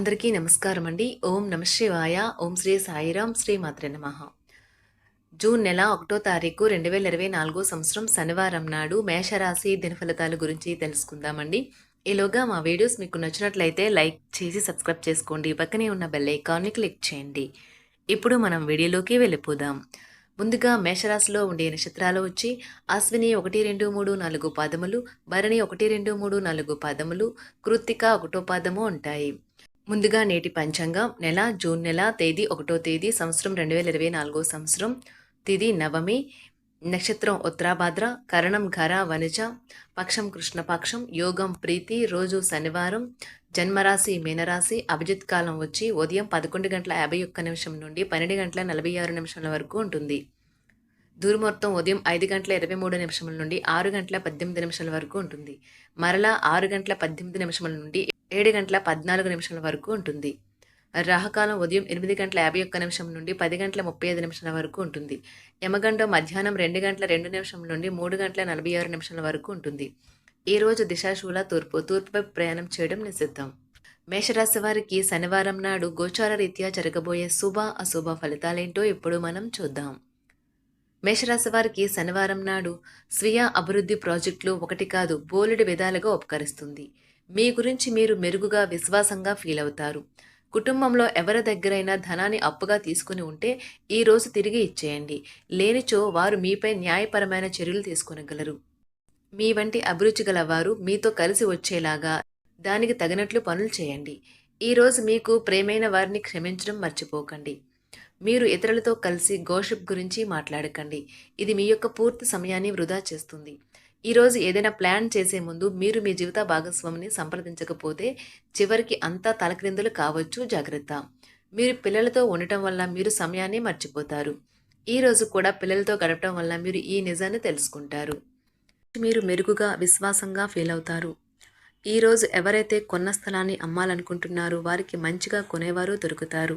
అందరికీ నమస్కారం అండి. ఓం నమ శివాయ. ఓం శ్రీ సాయిరాం శ్రీ మాత్ర నమ. జూన్ నెల ఒకటో తారీఖు రెండు వేల ఇరవై నాలుగో సంవత్సరం శనివారం నాడు మేషరాశి దినఫలితాల గురించి తెలుసుకుందామండి. ఈలోగా మా వీడియోస్ మీకు నచ్చినట్లయితే లైక్ చేసి సబ్స్క్రైబ్ చేసుకోండి. పక్కనే ఉన్న బెల్ ఐకాన్ని క్లిక్ చేయండి. ఇప్పుడు మనం వీడియోలోకి వెళ్ళిపోదాం. ముందుగా మేషరాశిలో ఉండే నక్షత్రాలు వచ్చి అశ్విని ఒకటి రెండు మూడు నాలుగు పాదములు భరణి ఒకటి రెండు మూడు నాలుగు పాదములు కృత్తిక ఒకటో పాదము ఉంటాయి. ముందుగా నేటి పంచాంగం నెల జూన్ నెల తేదీ ఒకటో తేదీ సంవత్సరం రెండు వేల ఇరవై నాలుగో సంవత్సరం తిది నవమి నక్షత్రం ఉత్తరాభాద్ర కరణం ఘర వనజ పక్షం కృష్ణపక్షం యోగం ప్రీతి రోజు శనివారం జన్మరాశి మీనరాశి అభిజిత్ కాలం వచ్చి ఉదయం పదకొండు గంటల యాభై ఒక్క నిమిషం నుండి పన్నెండు గంటల నలభై ఆరు నిమిషాల వరకు ఉంటుంది. దూరమొత్తం ఉదయం ఐదు గంటల ఇరవై మూడు నిమిషముల నుండి ఆరు గంటల పద్దెనిమిది నిమిషాల వరకు ఉంటుంది. మరలా ఆరు గంటల పద్దెనిమిది నిమిషముల నుండి ఏడు గంటల పద్నాలుగు నిమిషాల వరకు ఉంటుంది. రాహకాలం ఉదయం ఎనిమిది గంటల యాభై ఒక్క నిమిషం నుండి పది గంటల ముప్పై ఐదు నిమిషాల వరకు ఉంటుంది. యమగండం మధ్యాహ్నం రెండు గంటల రెండు నిమిషం నుండి మూడు గంటల నలభై ఆరు నిమిషాల వరకు ఉంటుంది. ఈ రోజు దిశాశూల తూర్పు తూర్పుపై ప్రయాణం చేయడం నిషిద్ధం. మేషరాశి వారికి శనివారం నాడు గోచార రీత్యా జరగబోయే శుభ అశుభ ఫలితాలేంటో ఇప్పుడు మనం చూద్దాం. మేషరాశి వారికి శనివారం నాడు స్వీయ అభివృద్ధి ప్రాజెక్టులు ఒకటి కాదు బోలెడు విధాలుగా ఉపకరిస్తుంది. మీ గురించి మీరు మెరుగుగా విశ్వాసంగా ఫీల్ అవుతారు. కుటుంబంలో ఎవరి దగ్గరైనా ధనాన్ని అప్పుగా తీసుకుని ఉంటే ఈ రోజు తిరిగి ఇచ్చేయండి. లేనిచో వారు మీపై న్యాయపరమైన చర్యలు తీసుకునగలరు. మీ వంటి అభిరుచి గల వారు మీతో కలిసి వచ్చేలాగా దానికి తగినట్లు పనులు చేయండి. ఈ రోజు మీకు ప్రేమైన వారిని క్షమించడం మర్చిపోకండి. మీరు ఇతరులతో కలిసి గోషిప్ గురించి మాట్లాడకండి. ఇది మీ యొక్క పూర్తి సమయాన్ని వృధా చేస్తుంది. ఈరోజు ఏదైనా ప్లాన్ చేసే ముందు మీరు మీ జీవిత భాగస్వామిని సంప్రదించకపోతే చివరికి అంతా తలక్రిందులు కావచ్చు. జాగ్రత్త. మీరు పిల్లలతో ఉండటం వల్ల మీరు సమయాన్ని మర్చిపోతారు. ఈ రోజు కూడా పిల్లలతో గడపడం వల్ల మీరు ఈ నిజాన్ని తెలుసుకుంటారు. మీరు మెరుగుగా విశ్వాసంగా ఫీల్ అవుతారు. ఈరోజు ఎవరైతే కొన్న స్థలాన్ని అమ్మాలనుకుంటున్నారో వారికి మంచిగా కొనేవారు దొరుకుతారు.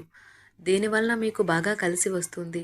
దీనివల్ల మీకు బాగా కలిసి వస్తుంది.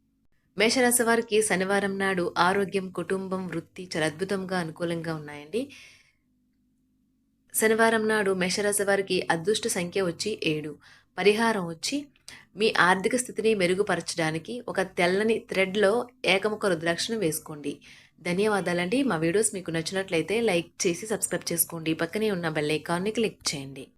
మేషరాశి వారికి శనివారం నాడు ఆరోగ్యం కుటుంబం వృత్తి చాలా అద్భుతంగా అనుకూలంగా ఉన్నాయండి. శనివారం నాడు మేషరాశి వారికి అదృష్ట సంఖ్య వచ్చి ఏడు. పరిహారం వచ్చి మీ ఆర్థిక స్థితిని మెరుగుపరచడానికి ఒక తెల్లని థ్రెడ్లో ఏకముఖ రుద్రాక్షను వేసుకోండి. ధన్యవాదాలండి. మా వీడియోస్ మీకు నచ్చినట్లయితే లైక్ చేసి సబ్స్క్రైబ్ చేసుకోండి. పక్కనే ఉన్న బెల్ ఐకాన్ని క్లిక్ చేయండి.